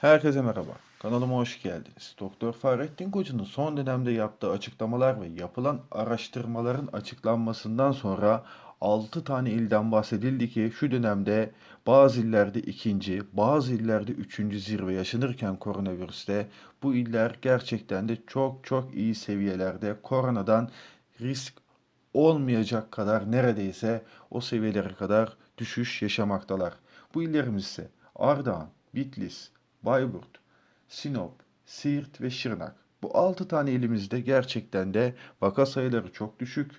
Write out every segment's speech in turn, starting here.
Herkese merhaba. Kanalıma hoş geldiniz. Doktor Fahrettin Koca'nın son dönemde yaptığı açıklamalar ve yapılan araştırmaların açıklanmasından sonra 6 tane ilden bahsedildi ki şu dönemde bazı illerde ikinci, bazı illerde üçüncü zirve yaşanırken koronavirüste bu iller gerçekten de çok çok iyi seviyelerde koronadan risk olmayacak kadar neredeyse o seviyelere kadar düşüş yaşamaktalar. Bu illerimiz ise Ardahan, Bitlis, Bayburt, Sinop, Siirt ve Şırnak. Bu 6 tane ilimizde gerçekten de vaka sayıları çok düşük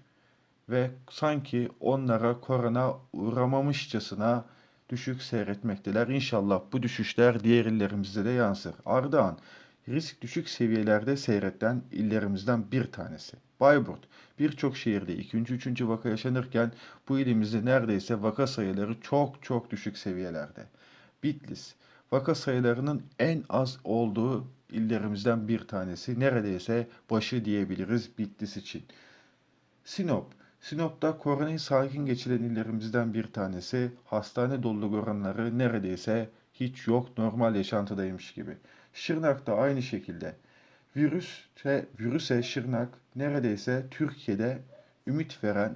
ve sanki onlara korona uğramamışçasına düşük seyretmekteler. İnşallah bu düşüşler diğer illerimizde de yansır. Ardahan risk düşük seviyelerde seyreden illerimizden bir tanesi. Bayburt birçok şehirde ikinci, üçüncü vaka yaşanırken bu ilimizde neredeyse vaka sayıları çok çok düşük seviyelerde. Bitlis vaka sayılarının en az olduğu illerimizden bir tanesi. Neredeyse başı diyebiliriz Bitlis için. Sinop. Sinop'ta koronayı sakin geçiren illerimizden bir tanesi. Hastane doluluk oranları neredeyse hiç yok. Normal yaşantıdaymış gibi. Şırnak'ta aynı şekilde. Virüs ve virüse Şırnak neredeyse Türkiye'de ümit veren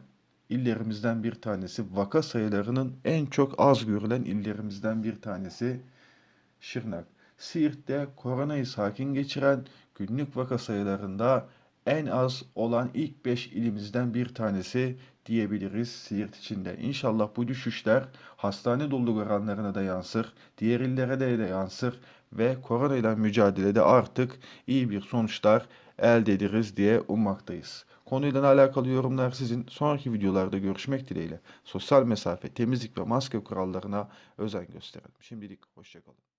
illerimizden bir tanesi. Vaka sayılarının en çok az görülen illerimizden bir tanesi Şırnak. Siirt'te koronayı sakin geçiren günlük vaka sayılarında en az olan ilk 5 ilimizden bir tanesi diyebiliriz Siirt içinde. İnşallah bu düşüşler hastane doluluk oranlarına da yansır, diğer illere de, de yansır ve koronayla mücadelede artık iyi bir sonuçlar elde ederiz diye ummaktayız. Konuyla alakalı yorumlar sizin. Sonraki videolarda görüşmek dileğiyle. Sosyal mesafe, temizlik ve maske kurallarına özen gösterelim. Şimdilik hoşçakalın.